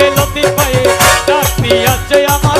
जे पाए डाकिया जे अमर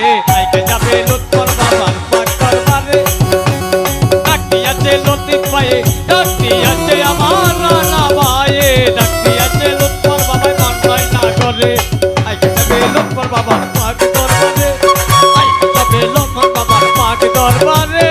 আমারে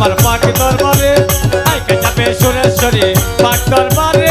বাবার পাক দরবারে আইকে দরবারে।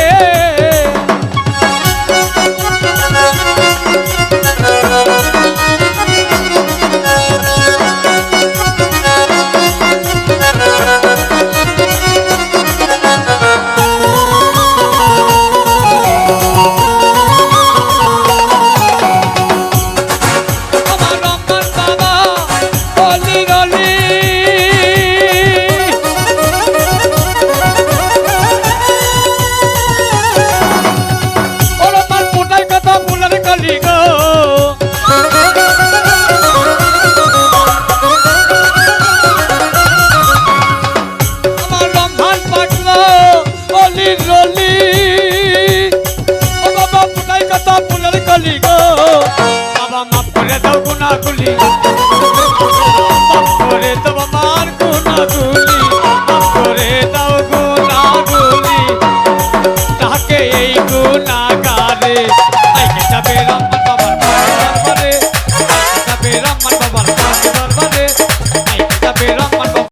Agulhinha